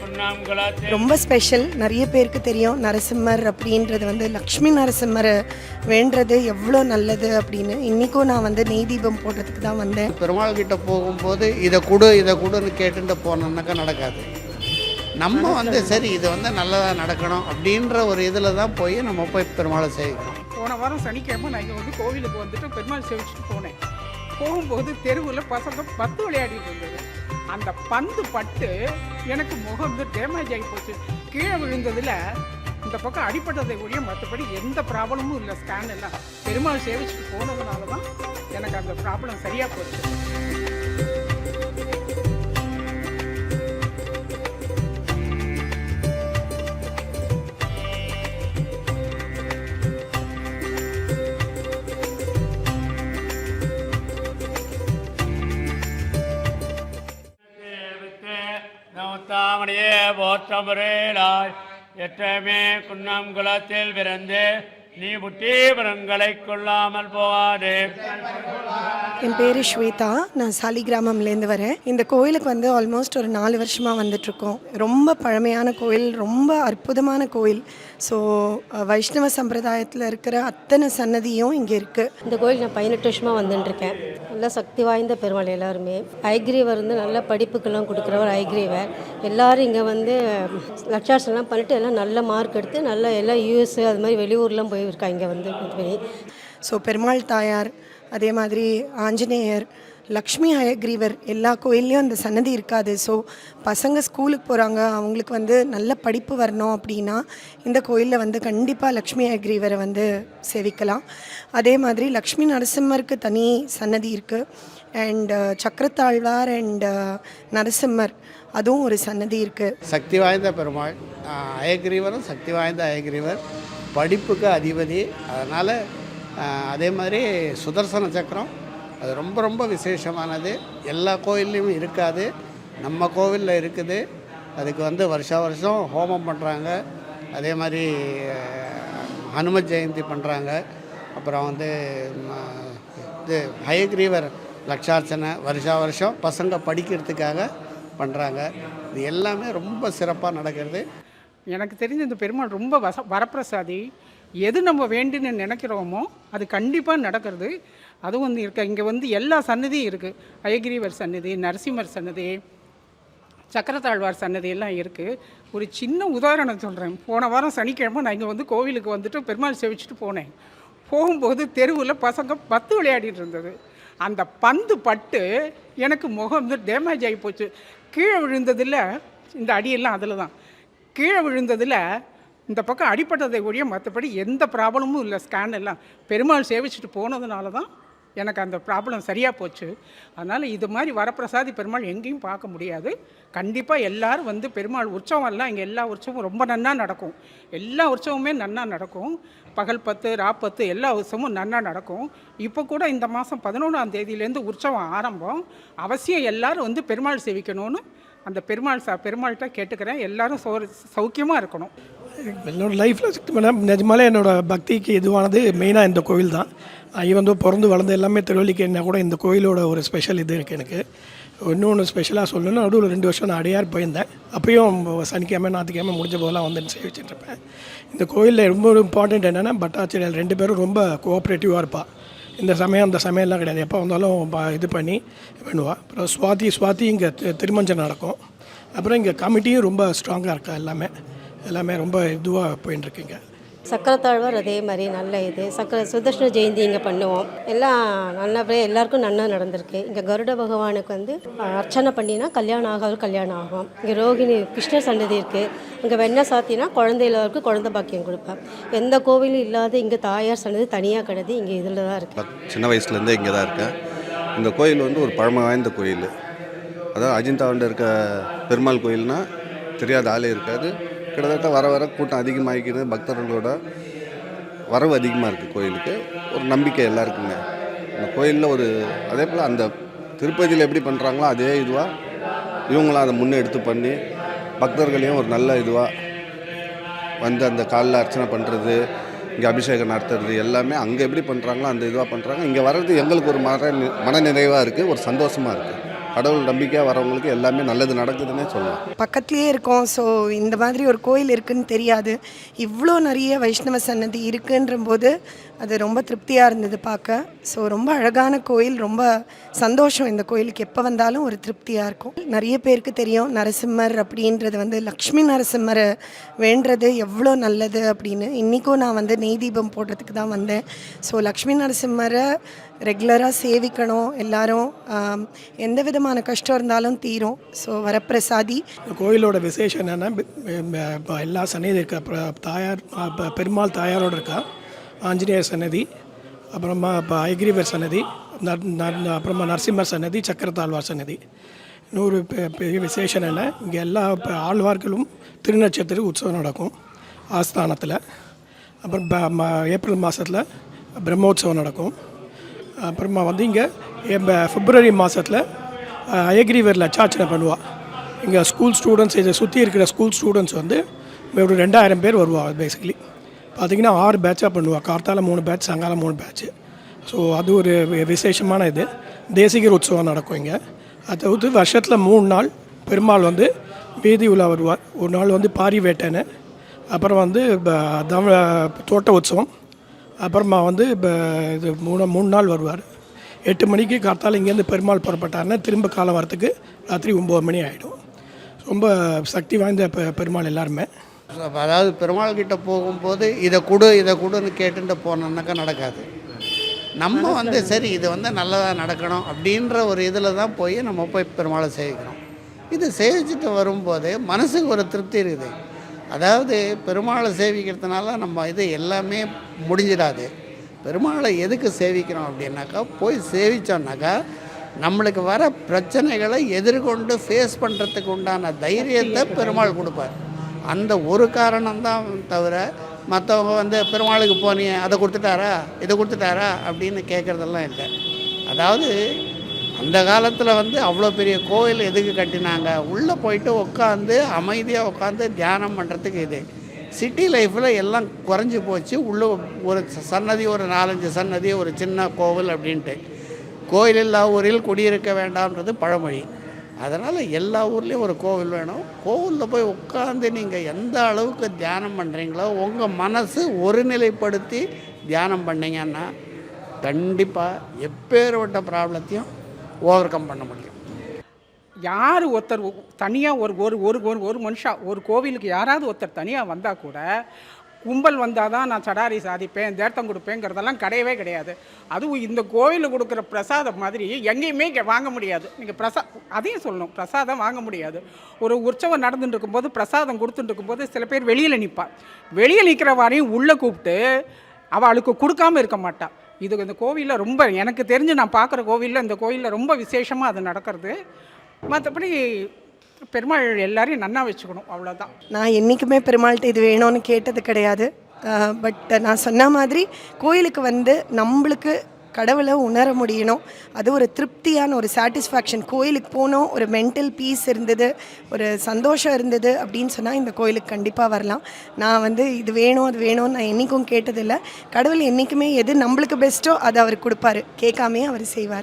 குன்னம் குலத்தில் ரொம்ப ஸ்பெஷல். நிறைய பேருக்கு தெரியும் நரசிம்மர் அப்படின்றது வந்து லக்ஷ்மி நரசிம்மரை வேண்டுறது எவ்வளோ நல்லது அப்படின்னு. இன்றைக்கும் நான் வந்து நெய் தீபம் போடுறதுக்கு தான் வந்தேன். பெருமாள் கிட்ட போகும்போது இதை கொடு இதை கொடுன்னு கேட்டுட்டு போனோம்னாக்கா நடக்காது. நம்ம வந்து சரி இது வந்து நல்லதாக நடக்கணும் அப்படின்ற ஒரு இதில் தான் போய் நம்ம போய் பெருமாளை சேவிக்கணும் போன வாரம் சனிக்கிழமை நான் இங்கே வந்து கோவிலுக்கு வந்துட்டு பெருமாள் சேவிச்சுட்டு போனேன். போகும்போது தெருவில் பசங்க பத்து விளையாடிட்டு இருந்தது. அந்த பந்து பட்டு எனக்கு முகம் வந்து டேமேஜ் ஆகி போச்சு. கீழே விழுந்ததில் இந்த பக்கம் அடிப்பட்டதை ஒழிய மற்றபடி எந்த ப்ராப்ளமும் இல்லை. ஸ்கேன் எல்லாம் பெருமாள் சேவிச்சுட்டு போனதுனால தான் எனக்கு அந்த ப்ராப்ளம் சரியாக போச்சு. நோத்தாமணியே போற்றமுறையிலாய் எற்றமே குன்னம் குலத்தில் பிறந்து நீ புட்டி புறங்களை கொள்ளாமல் போகாதே. என் பேர் ஸ்வேதா. நான் சாலி கிராமம்லேருந்து வரேன். இந்த கோயிலுக்கு வந்து ஆல்மோஸ்ட் ஒரு நாலு வருஷமாக வந்துட்ருக்கோம் ரொம்ப பழமையான கோயில் ரொம்ப அற்புதமான கோயில். ஸோ வைஷ்ணவ சம்பிரதாயத்தில் இருக்கிற அத்தனை சன்னதியும் இங்கே இருக்குது இந்த கோயில் நான் பதினெட்டு வருஷமாக வந்துட்டுருக்கேன். நல்ல சக்தி வாய்ந்த பெருமாள் எல்லாருமே. ஐக்ரீவர் வந்து நல்ல படிப்புக்கெல்லாம் கொடுக்குறவர் ஐக்ரீவர். எல்லாரும் இங்கே வந்து லட்சாசனம் பண்ணிட்டு எல்லாம் நல்ல மார்க் எடுத்து நல்ல எல்லாம் யூஎஸ் அது மாதிரி வெளியூர்லாம் போயிருக்காங்க இங்கே வந்து. இது பண்ணி ஸோ பெருமாள் தாயார் அதே மாதிரி ஆஞ்சநேயர் லக்ஷ்மி ஹயக்ரீவர் எல்லா கோயில்லையும் அந்த சன்னதி இருக்காது. ஸோ பசங்க ஸ்கூலுக்கு போகிறாங்க அவங்களுக்கு வந்து நல்ல படிப்பு வரணும் அப்படின்னா இந்த கோயிலில் வந்து கண்டிப்பாக லக்ஷ்மி ஹயக்ரீவரை வந்து சேவிக்கலாம். அதே மாதிரி லக்ஷ்மி நரசிம்மருக்கு தனி சன்னதி இருக்குது and uh, Chakkarathazhwar and uh, Narasimhar அதுவும் ஒரு சன்னதி இருக்குது சக்தி வாய்ந்த பெருமாள் அயக்ரீவரும் சக்தி வாய்ந்த அயக்ரீவர். படிப்புக்கு அதிபதி. அதனால் அதே மாதிரி சுதர்சன சக்கரம். அது ரொம்ப ரொம்ப விசேஷமானது. எல்லா கோயில்லையும் இருக்காது. நம்ம கோவிலில் இருக்குது. அதுக்கு வந்து வருஷா வருஷம் ஹோமம் பண்ணுறாங்க அதே மாதிரி ஹனும ஜெயந்தி பண்ணுறாங்க அப்புறம் வந்து இது ஹயக்ரீவர் லட்சார்ச்சனை வருஷா வருஷம் பசங்க படிக்கிறதுக்காக பண்ணுறாங்க இது எல்லாமே ரொம்ப சிறப்பாக நடக்கிறது. எனக்கு தெரிஞ்ச இந்த பெருமாள் ரொம்ப வச வரப்பிரசாதி. எது நம்ம வேண்டுன்னு நினைக்கிறோமோ அது கண்டிப்பாக நடக்கிறது. அதுவும் வந்து இருக்க இங்கே வந்து எல்லா சன்னதியும் இருக்குது அயகிரிவர் சன்னதி நரசிம்மர் சன்னதி சக்கரத்தாழ்வார் சன்னதி எல்லாம் இருக்குது ஒரு சின்ன உதாரணம் சொல்கிறேன் போன வாரம் சனிக்கிழமை நான் இங்கே வந்து கோவிலுக்கு வந்துட்டு பெருமாள் செவிச்சுட்டு போனேன். போகும்போது தெருவில் பசங்க பத்து விளையாடிட்டு இருந்தது. அந்த பந்து பட்டு எனக்கு முகம் வந்து டேமேஜ் ஆகி போச்சு. கீழே விழுந்ததில் இந்த அடியெல்லாம் அதில் தான் கீழே விழுந்ததில் இந்த பக்கம் அடிப்பட்டதை ஒழிய மற்றபடி எந்த ப்ராப்ளமும் இல்லை. ஸ்கேன் எல்லாம் பெருமாள் சேவிச்சுட்டு போனதுனால தான் எனக்கு அந்த ப்ராப்ளம் சரியாக போச்சு. அதனால் இது மாதிரி வரப்பிரசாதி பெருமாள் எங்கேயும் பார்க்க முடியாது. கண்டிப்பாக எல்லாரும் வந்து பெருமாள் உற்சவம் எல்லாம் இங்கே எல்லா உற்சவமும் ரொம்ப நன்னா நடக்கும். எல்லா உற்சவமுமே நன்னா நடக்கும். பகல் பத்து ராப்பத்து எல்லா உற்சவமும் நன்னா நடக்கும். இப்போ கூட இந்த மாதம் பதினொன்றாம் தேதியிலேருந்து உற்சவம் ஆரம்பம். அவசியம் எல்லோரும் வந்து பெருமாள் சேவிக்கணும்னு அந்த பெருமாள் சா பெருமாள்கிட்ட கேட்டுக்கிறேன். எல்லாரும் சௌ சௌக்கியமாக இருக்கணும். என்னோட லைஃப்பில் மேடம் நிஜமாலே என்னோடய பக்திக்கு இதுவானது மெயினாக இந்த கோவில் தான். ஈவன் பிறந்து வளர்ந்து எல்லாமே திருவள்ளிக்கேன்னா கூட இந்த கோயிலோட ஒரு ஸ்பெஷல் இது இருக்குது எனக்கு. இன்னொன்று ஸ்பெஷலாக சொல்லணும்னா நடுவில் ரெண்டு வருஷம் நான் அடையார் போயிருந்தேன். அப்பயும் சனிக்கிழமை ஞாயிற்றுக்கிழமை முடிஞ்ச போதெல்லாம் வந்து சேவிச்சுட்டு இருப்பேன் இந்த கோயிலில் ரொம்ப இம்பார்ட்டண்ட் என்னென்னா பட்டாச்சாரியால் ரெண்டு பேரும் ரொம்ப கோஆப்ரேட்டிவாக இருப்பாள் இந்த சமயம் அந்த சமயம்லாம் கிடையாது. எப்போ வந்தாலும் இது பண்ணி பண்ணுவாள் அப்புறம் சுவாதி சுவாதி இங்கே திருமஞ்சம் நடக்கும். அப்புறம் இங்கே கமிட்டியும் ரொம்ப ஸ்ட்ராங்காக இருக்கா எல்லாமே. எல்லாமே ரொம்ப இதுவாக போயின்ட்டுருக்குங்க சக்கரத்தாழ்வார் அதே மாதிரி நல்ல இது. சக்கர சுதர்ஷன ஜெயந்தி இங்கே பண்ணுவோம். எல்லாம் நல்லபடியாக எல்லாருக்கும் நன்னா நடந்திருக்கு. இங்கே கருட பகவானுக்கு வந்து அர்ச்சனை பண்ணினா கல்யாணம் ஆகாது கல்யாணம் ஆகும். இங்கே ரோகிணி கிருஷ்ணர் சன்னதி இருக்குது இங்கே வெண்ணெய் சாத்தினா குழந்தைகளுக்கு குழந்தை பாக்கியம் கொடுப்பேன் எந்த கோவிலும் இல்லாத இங்கே தாயார் சன்னதி தனியாக கிடையாது இங்கே இதில் தான் இருக்குது சின்ன வயசுலேருந்தே இங்கே தான் இருக்கேன். இந்த கோயில் வந்து ஒரு பழமை வாய்ந்த கோயில். அதாவது அஜிந்தாவில் இருக்க பெருமாள் கோயில்னால் தெரியாத ஆளே இருக்காது. கிட்டத்தட்ட வர வர கூட்டம் அதிகமாகிக்கிறது பக்தர்களோட வரவு அதிகமாக இருக்குது கோயிலுக்கு. ஒரு நம்பிக்கை எல்லாருக்குங்க. இந்த கோயிலில் ஒரு அதே போல் அந்த திருப்பதியில் எப்படி பண்ணுறாங்களோ அதே இதுவாக இவங்களும் அதை முன்னெடுத்து பண்ணி பக்தர்களையும் ஒரு நல்ல இதுவாக வந்து அந்த காலில் அர்ச்சனை பண்ணுறது இங்கே அபிஷேகம் நடத்துறது எல்லாமே அங்கே எப்படி பண்ணுறாங்களோ அந்த இதுவாக பண்ணுறாங்க இங்கே வர்றது எங்களுக்கு ஒரு மன மன நிறைவாக இருக்குது ஒரு சந்தோஷமாக இருக்குது கடவுள் நம்பிக்கையாக வரவங்களுக்கு எல்லாமே நல்லது நடக்குதுன்னே சொல்லலாம். பக்கத்துலேயே இருக்கோம். ஸோ இந்த மாதிரி ஒரு கோயில் இருக்குன்னு தெரியாது. இவ்வளோ நிறைய வைஷ்ணவ சன்னதி இருக்குன்ற போது அது ரொம்ப திருப்தியாக இருந்தது பார்க்க. ஸோ ரொம்ப அழகான கோயில் ரொம்ப சந்தோஷம் இந்த கோயிலுக்கு. எப்போ வந்தாலும் ஒரு திருப்தியாக இருக்கும். நிறைய பேருக்கு தெரியும் நரசிம்மர் அப்படின்றது வந்து லக்ஷ்மி நரசிம்மரை வேண்டுறது எவ்வளோ நல்லது அப்படின்னு. இன்றைக்கும் நான் வந்து நெய் தீபம் போடுறதுக்கு தான் வந்தேன். ஸோ லக்ஷ்மி நரசிம்மரை ரெகுலராக சேவிக்கணும் எல்லாரும். எந்த வித விதமான கஷ்டம் இருந்தாலும் தீரும். ஸோ வரப்பிரசாதி. இந்த கோயிலோட விசேஷம் என்னென்னா இப்போ எல்லா சன்னதி இருக்க தாயார் இப்போ பெருமாள் தாயாரோட இருக்கா? ஆஞ்சநேயர் சன்னதி அப்புறமா இப்போ ஐகிரிவர் சன்னதி அப்புறமா நரசிம்மர் சன்னதி சக்கரத்தாழ்வார் சன்னதி. இன்னொரு பெ- பெரிய விசேஷம் என்ன இங்கே எல்லா இப்போ ஆழ்வார்களும் திருநட்சத்திர உற்சவம் நடக்கும் ஆஸ்தானத்தில். அப்புறம் ப- ஏப்ரல் மாதத்தில் பிரம்மோற்சவம் நடக்கும். அப்புறமா வந்து இங்கே பிப்ரவரி மாதத்தில் அயகிரிவர் லட்சார்ச்சனை பண்ணுவாள் இங்கே ஸ்கூல் ஸ்டூடெண்ட்ஸ் இதை சுற்றி இருக்கிற ஸ்கூல் ஸ்டூடெண்ட்ஸ் வந்து ஒரு ரெண்டாயிரம் பேர் வருவாள் பேசிக்கலி பார்த்தீங்கன்னா ஆறு பேட்சாக பண்ணுவாள் கார்த்தால மூணு பேட்ச் சாயங்காலம் மூணு பேட்ச்சு ஸோ அது ஒரு வி- விசேஷமான இது. தேசிகர் உற்சவம் நடக்கும் இங்கே. அதை தவிர்த்து வருஷத்தில் மூணு நாள் பெருமாள் வந்து வீதி உலா வருவார். ஒரு நாள் வந்து பாரி வேட்டைன்னு. அப்புறம் வந்து தவ தோட்ட உற்சவம். அப்புறமா வந்து இப்போ இது மூணு மூணு நாள் வருவார். எட்டு மணிக்கு காத்தால இங்கேருந்து பெருமாள் புறப்பட்டாருன்னா திரும்ப காலம் வரத்துக்கு ராத்திரி ஒம்பது மணி ஆகிடும் ரொம்ப சக்தி வாய்ந்த பெ- பெருமாள் எல்லாருமே. அதாவது பெருமாள் கிட்ட போகும்போது இதை கொடு இதை கொடுன்னு கேட்டுட்டு போனோம்னாக்கா நடக்காது. நம்ம வந்து சரி இது வந்து நல்லதாக நடக்கணும் அப்படின்ற ஒரு இதில் தான் போய் நம்ம போய் பெருமாளை சேவிக்கிறோம். இது சேவிச்சுட்டு வரும்போது மனசுக்கு ஒரு திருப்தி இருக்குது. அதாவது பெருமாளை சேவிக்கிறதுனால நம்ம இது எல்லாமே முடிஞ்சிடாது. பெருமாளை எதுக்கு சேவிக்கிறோம் அப்படின்னாக்கா போய் சேவித்தோன்னாக்கா நம்மளுக்கு வர பிரச்சனைகளை எதிர்கொண்டு ஃபேஸ் பண்ணுறதுக்கு உண்டான தைரியத்தை பெருமாள் கொடுப்பார். அந்த ஒரு காரணம்தான் தவிர மற்றவங்க வந்து பெருமாளுக்கு போனியே அதை கொடுத்துட்டாரா இதை கொடுத்துட்டாரா? அப்படின்னு கேட்குறதெல்லாம் இல்லை. அதாவது அந்த காலத்தில் வந்து அவ்வளோ பெரிய கோயில் எதுக்கு கட்டினாங்க? உள்ளே போயிட்டு உட்காந்து அமைதியாக உட்காந்து தியானம் பண்ணுறதுக்கு இது. சிட்டி லைஃப்பில் எல்லாம் குறைஞ்சி போச்சு. உள்ளே ஒரு சன்னதி ஒரு நாலஞ்சு சன்னதி ஒரு சின்ன கோவில் அப்படின்ட்டு. கோயில் எல்லா ஊரில் குடியிருக்க வேண்டாம்ன்றது பழமொழி. அதனால் எல்லா ஊர்லேயும் ஒரு கோவில் வேணும். கோவிலில் போய் உட்காந்து நீங்கள் எந்த அளவுக்கு தியானம் பண்ணுறீங்களோ உங்கள் மனசு ஒருநிலைப்படுத்தி தியானம் பண்ணிங்கன்னா கண்டிப்பாக எப்பேற்பட்ட ப்ராப்ளத்தையும் ஓவர் கம் பண்ண முடியும். யார் ஒருத்தர் தனியாக ஒரு ஒரு ஒரு ஒரு ஒரு மனுஷா ஒரு கோவிலுக்கு யாராவது ஒருத்தர் தனியாக வந்தால் கூட கும்பல் வந்தால் தான் நான் சடாரி சாதிப்பேன் தேர்த்தம் கொடுப்பேங்கிறதெல்லாம் கிடையவே கிடையாது. அதுவும் இந்த கோவிலில் கொடுக்குற பிரசாதம் மாதிரி எங்கேயுமே இங்கே வாங்க முடியாது. நீங்கள் பிரசா அதையும் சொல்லணும் பிரசாதம் வாங்க முடியாது. ஒரு உற்சவம் நடந்துட்டு இருக்கும்போது பிரசாதம் கொடுத்துட்டு இருக்கும்போது சில பேர் வெளியில் நிற்பாள் வெளியில் நிற்கிற வாரையும் உள்ளே கூப்பிட்டு அவளுக்கு கொடுக்காம இருக்க மாட்டாள் இது இந்த கோவிலில் ரொம்ப எனக்கு தெரிஞ்சு நான் பார்க்குற கோவிலில் இந்த கோவிலில் ரொம்ப விசேஷமாக அது நடக்கிறது. மற்றபடி பெருமாள் எல்லாரையும் நன்னா வச்சுக்கணும் அவ்வளோதான் நான் என்றைக்குமே பெருமாள்கிட்ட இது வேணும்னு கேட்டது கிடையாது. பட் நான் சொன்ன மாதிரி கோயிலுக்கு வந்து நம்மளுக்கு கடவுளை உணர முடியணும். அது ஒரு திருப்தியான ஒரு சாட்டிஸ்ஃபேக்ஷன் கோயிலுக்கு போனோம் ஒரு மென்டல் பீஸ் இருந்தது ஒரு சந்தோஷம் இருந்தது அப்படின்னு சொன்னால் இந்த கோயிலுக்கு கண்டிப்பாக வரலாம். நான் வந்து இது வேணும் அது வேணும்னு நான் என்றைக்கும் கேட்டதில்லை. கடவுள் என்றைக்குமே எது நம்மளுக்கு பெஸ்ட்டோ அதை அவர் கொடுப்பாரு. கேட்காமே அவர் செய்வார்.